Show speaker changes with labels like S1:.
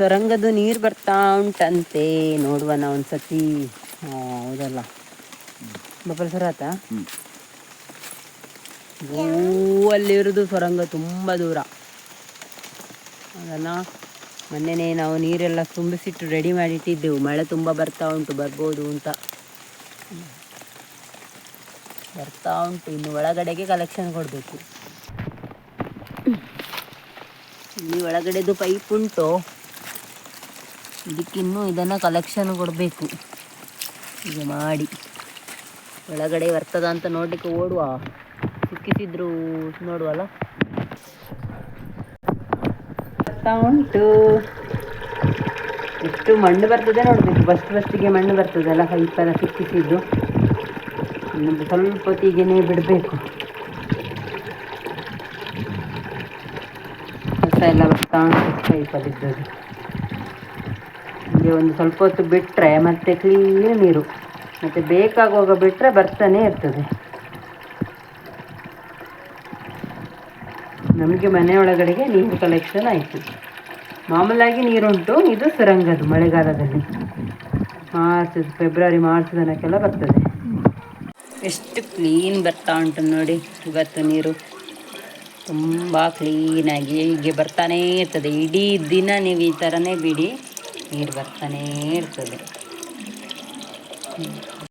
S1: ಸೊರಂಗದ ನೀರು ಬರ್ತಾ ಉಂಟಂತೆ ನೋಡುವನ ಒಂದ್ಸತಿ. ಆ, ಹೌದಲ್ಲ? ಬಪ್ಪಲ್ ಸರ ಆತ.
S2: ಅಲ್ಲಿ
S1: ಅಲ್ಲಿರೋದು ಸೊರಂಗ ತುಂಬ ದೂರ. ಅದನ್ನ ಮೊನ್ನೆನೇ ನಾವು ನೀರೆಲ್ಲ ತುಂಬಿಸಿಟ್ಟು ರೆಡಿ ಮಾಡಿಟ್ಟಿದ್ದೆವು. ಮಳೆ ತುಂಬ ಬರ್ತಾ ಉಂಟು ಬರ್ಬೋದು ಅಂತ. ಬರ್ತಾ ಉಂಟು. ಇನ್ನು ಒಳಗಡೆಗೆ ಕಲೆಕ್ಷನ್ ಕೊಡಬೇಕು. ಇಲ್ಲಿ ಒಳಗಡೆದು ಪೈಪ್ ಉಂಟು. ಇದಕ್ಕಿನ್ನೂ ಇದನ್ನು ಕಲೆಕ್ಷನ್ ಕೊಡಬೇಕು. ಈಗ ಮಾಡಿ. ಒಳಗಡೆ ಬರ್ತದ ಅಂತ ನೋಡಲಿಕ್ಕೆ ಓಡುವ. ಸಿಕ್ಕಿಸಿದ್ರು ನೋಡುವಲ್ಲ? ಬರ್ತಾ ಉಂಟು. ಎಷ್ಟು ಮಣ್ಣು ಬರ್ತದೆ ನೋಡಬೇಕು. ಫಸ್ಟ್ ಫಸ್ಟಿಗೆ ಮಣ್ಣು ಬರ್ತದಲ್ಲ ಹೈಪೆಲ್ಲ ಸಿಕ್ಕಿಸಿದ್ದು. ಇನ್ನೊಂದು ಸ್ವಲ್ಪ ಹೊತ್ತಿಗೆನೇ ಬಿಡಬೇಕು. ಕಸ ಎಲ್ಲ ಬರ್ತಾ ಉಂಟು ಪೈಪಲ್ಲಿದ್ದದ್ದು ಹೀಗೆ ಒಂದು ಸ್ವಲ್ಪ ಹೊತ್ತು ಬಿಟ್ಟರೆ ಮತ್ತೆ ಕ್ಲೀನ್ ನೀರು. ಮತ್ತೆ ಬೇಕಾಗುವಾಗ ಬಿಟ್ಟರೆ ಬರ್ತಾನೆ ಇರ್ತದೆ. ನಮಗೆ ಮನೆ ಒಳಗಡೆಗೆ ನೀರು ಕಲೆಕ್ಷನ್ ಆಯಿತು. ಮಾಮೂಲಾಗಿ ನೀರುಂಟು, ಇದು ಸುರಂಗದು ಮಳೆಗಾಲದಲ್ಲಿ. ಮಾರ್ಚ್ ಫೆಬ್ರವರಿ ಮಾರ್ಚ್ ತನಕೆಲ್ಲ ಬರ್ತದೆ. ಎಷ್ಟು ಕ್ಲೀನ್ ಬರ್ತಾ ಉಂಟು ನೋಡಿ, ಇವತ್ತು ನೀರು. ತುಂಬ ಕ್ಲೀನಾಗಿ ಹೀಗೆ ಬರ್ತಾನೇ ಇರ್ತದೆ. ಇಡೀ ದಿನ ನೀವು ಈ ಥರನೇ ಬಿಡಿ. ನೀರು ಬರ್ತಾನೇ ಇರ್ತದೆ.